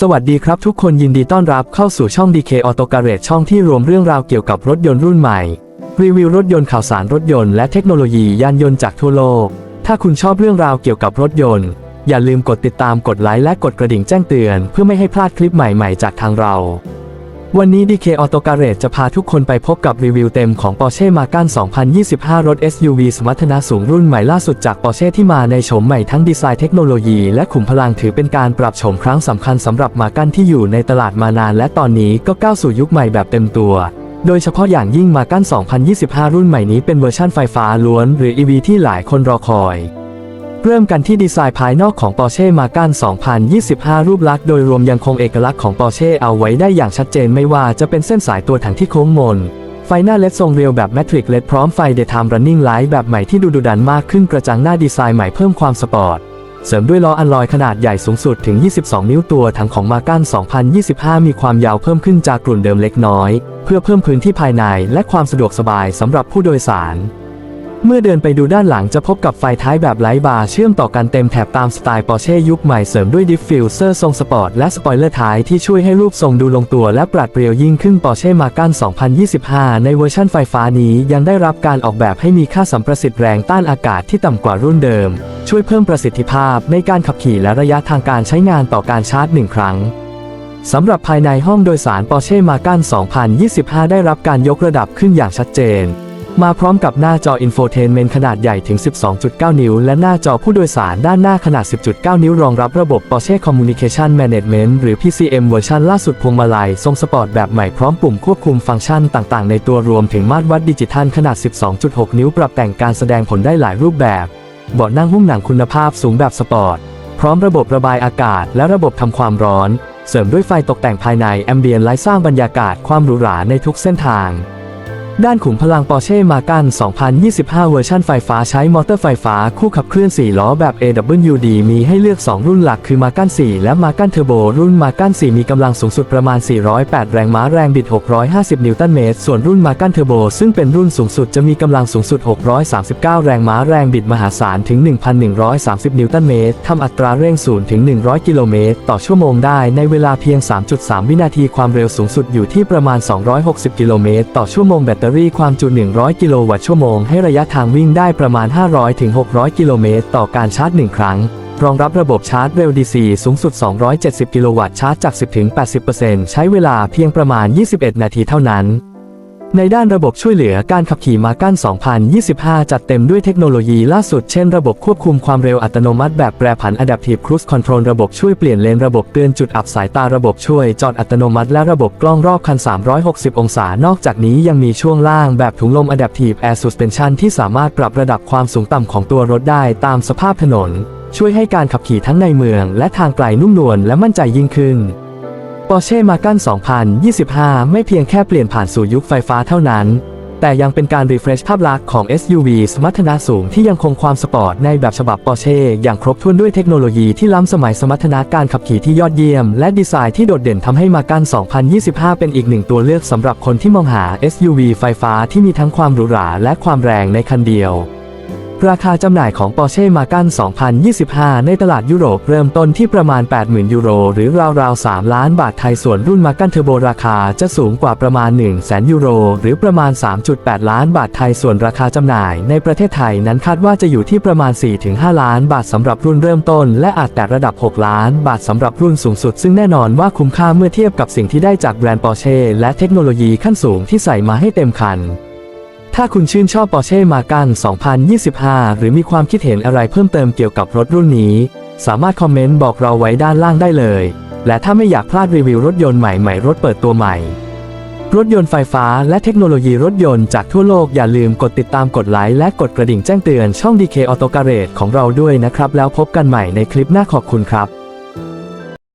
สวัสดีครับทุกคนยินดีต้อนรับเข้าสู่ช่อง DK Auto Garage ช่องที่รวมเรื่องราวเกี่ยวกับรถยนต์รุ่นใหม่ รีวิวรถยนต์ข่าวสารรถยนต์และเทคโนโลยียานยนต์จากทั่วโลก ถ้าคุณชอบเรื่องราวเกี่ยวกับรถยนต์ อย่าลืมกดติดตามกดไลค์และกดกระดิ่งแจ้งเตือน เพื่อไม่ให้พลาดคลิปใหม่ๆ จากทางเรา วันนี้ DK Auto Garage จะพาทุกคนไปพบกับรีวิวเต็มของ Porsche Macan 2025 รถ SUV สมรรถนะสูงรุ่นใหม่ล่าสุดจาก Porsche ที่มาในโฉมใหม่ทั้งดีไซน์เทคโนโลยีและขุมพลังถือเป็นการปรับโฉมครั้งสำคัญสำหรับมากันที่อยู่ในตลาดมานานและตอนนี้ก็ก้าวสู่ยุคใหม่แบบเต็มตัว โดยเฉพาะอย่างยิ่งมากัน2025 รุ่นใหม่นี้เป็นเวอร์ชั่นไฟฟ้าล้วน หรือ EV ที่หลายคนรอคอย เริ่มกันที่ดีไซน์ภายนอกของ Porsche Macan 2025 รูปลักษณ์โดยรวมยังคงเอกลักษณ์ของ Porsche เอาไว้ได้อย่างชัดเจนไม่ว่าจะเป็นเส้นสายตัวถังที่โค้งมน ไฟหน้าเลดทรงเรียวแบบ Matrix LED พร้อมไฟ Daytime Running Light แบบใหม่ที่ดูดุดันมากขึ้นกระจังหน้าดีไซน์ใหม่เพิ่มความสปอร์ตเสริมด้วยล้ออัลลอยขนาดใหญ่สูงสุดถึง 22 นิ้วตัวถังของ Macan 2025 มีความยาวเพิ่มขึ้นจากกลุ่นเดิมเล็กน้อย เพื่อเพิ่มพื้นที่ภายในและความสะดวกสบายสำหรับผู้โดยสาร เมื่อเดินไปดูด้านหลังจะพบกับไฟท้ายแบบไลท์บาร์เชื่อมต่อกันเต็มแถบตามสไตล์ Porsche ยุคใหม่เสริมด้วยดิฟฟิวเซอร์ทรงสปอร์ตและสปอยเลอร์ท้ายที่ช่วยให้รูปทรงดูลงตัวและปราดเปรียวยิ่งขึ้น Porsche Macan 2025 ในเวอร์ชั่นไฟฟ้านี้ยังได้รับการออกแบบให้มีค่าสัมประสิทธิ์แรงต้านอากาศที่ต่ำกว่ารุ่นเดิม ช่วยเพิ่มประสิทธิภาพในการขับขี่และระยะทางการใช้งานต่อการชาร์จหนึ่งครั้งสำหรับภายในห้องโดยสาร Porsche Macan 2025 ได้รับการยกระดับขึ้นอย่างชัดเจน มาพร้อมกับหน้าจออินโฟเทนเมนต์ขนาดใหญ่ถึง 12.9 นิ้ว และหน้าจอผู้โดยสารด้านหน้าขนาด 10.9 นิ้ว รองรับระบบ Porsche Communication Management หรือ PCM เวอร์ชันล่าสุดพวงมาลัย ทรงสปอร์ตแบบใหม่พร้อมปุ่มควบคุมฟังก์ชันต่างๆ ในตัวรวมถึงมาตรวัดดิจิทัลขนาด 12.6 นิ้ว ปรับแต่งการแสดงผลได้หลายรูปแบบ เบาะนั่งหุ้มหนังคุณภาพสูงแบบสปอร์ต พร้อมระบบระบายอากาศ และระบบทำความร้อน เสริมด้วยไฟตกแต่งภายในแอมเบียนไลท์สร้างบรรยากาศความหรูหราในทุกเส้นทาง ด้านขุมพลัง Porsche Macan 2025 เวอร์ชันไฟฟ้าใช้มอเตอร์ไฟฟ้าคู่ขับเคลื่อน 4 ล้อแบบ AWD มีให้เลือก 2 รุ่นหลักคือ Macan 4และ Macan Turbo รุ่น Macan 4มีกำลังสูงสุดประมาณ 408 แรงม้าแรงบิด 650 นิวตันเมตร ส่วนรุ่น Macan Turbo ซึ่งเป็นรุ่นสูงสุดจะมีกำลังสูงสุด 639 แรงม้าแรงบิดมหาศาลถึง 1,130 นิวตันเมตรทำอัตราเร่ง0ถึง 100 กิโลเมตร ต่อชั่วโมงได้ในเวลาเพียง 3.3 วินาทีความเร็วสูงสุดอยู่ที่ประมาณ 260 กิโลเมตร ต่อชั่วโมงแบตตอรี่ความจุ 100 กิโลวัตต์ชั่วโมงให้ระยะทางวิ่งได้ประมาณ 500-600 กิโลเมตร ต่อการชาร์จ 1 ครั้ง รองรับระบบชาร์จเร็ว DC สูงสุด 270 กิโลวัตต์ชาร์จจาก 10-80%ใช้เวลาเพียงประมาณ 21 นาทีเท่านั้น ในด้านระบบช่วยเหลือการขับขี่มากั้น2025 จัดเต็มด้วยเทคโนโลยีล่าสุดเช่นระบบควบคุมความเร็วอัตโนมัติแบบแปรผัน Adaptive Cruise Control ระบบช่วยเปลี่ยนเลนระบบเตือนจุดอับสายตาระบบช่วยจอดอัตโนมัติและระบบกล้องรอบคัน 360 องศา นอกจากนี้ยังมีช่วงล่างแบบถุงลม Adaptive Air Suspension ที่สามารถปรับระดับความสูงต่ำของตัวรถได้ตามสภาพถนน ช่วยให้การขับขี่ทั้งในเมือง และทางไกลนุ่มนวลและมั่นใจยิ่งขึ้น Porsche Macan 2025 ไม่เพียงแค่เปลี่ยนผ่านสู่ยุคไฟฟ้าเท่านั้น แต่ยังเป็นการรีเฟรชภาพลักษณ์ของ SUV สมรรถนะสูงที่ยังคงความสปอร์ตในแบบฉบับ Porsche อย่างครบถ้วนด้วยเทคโนโลยีที่ล้ำสมัยสมรรถนะการขับขี่ที่ยอดเยี่ยม และดีไซน์ที่โดดเด่นทำให้ Macan 2025 เป็นอีกหนึ่งตัวเลือกสำหรับคนที่มองหา SUV ไฟฟ้าที่มีทั้งความหรูหราและความแรงในคันเดียว ราคาจำหน่ายของ Porsche Macan 2025 ในตลาดยุโรปเริ่มต้นที่ประมาณ 80,000 ยูโร หรือราวๆ 3 ล้านบาทไทย ส่วนรุ่น Macan Turbo ราคาจะสูงกว่าประมาณ 100,000 ยูโร หรือประมาณ 3.8 ล้านบาทไทย ส่วนราคาจำหน่ายในประเทศไทยนั้นคาดว่าจะอยู่ที่ประมาณ 4-5 ล้านบาทสำหรับรุ่นเริ่มต้น และอาจแตะระดับ 6 ล้านบาทสำหรับรุ่นสูงสุด ซึ่งแน่นอนว่าคุ้มค่าเมื่อเทียบกับสิ่งที่ได้จากแบรนด์ Porsche และเทคโนโลยีขั้นสูงที่ใส่มาให้เต็มคัน ถ้าคุณชื่นชอบ Porsche Macan 2025 หรือมีความคิดเห็นอะไรเพิ่มเติมเกี่ยวกับรถรุ่นนี้ สามารถคอมเมนต์บอกเราไว้ด้านล่างได้เลย และถ้าไม่อยากพลาดรีวิวรถยนต์ใหม่ๆ รถเปิดตัวใหม่ รถยนต์ไฟฟ้าและเทคโนโลยีรถยนต์จากทั่วโลกอย่าลืมกดติดตามกดไลค์และกดกระดิ่งแจ้งเตือนช่อง DK Auto Garage ของเราด้วยนะครับ แล้วพบกันใหม่ในคลิปหน้าขอบคุณครับ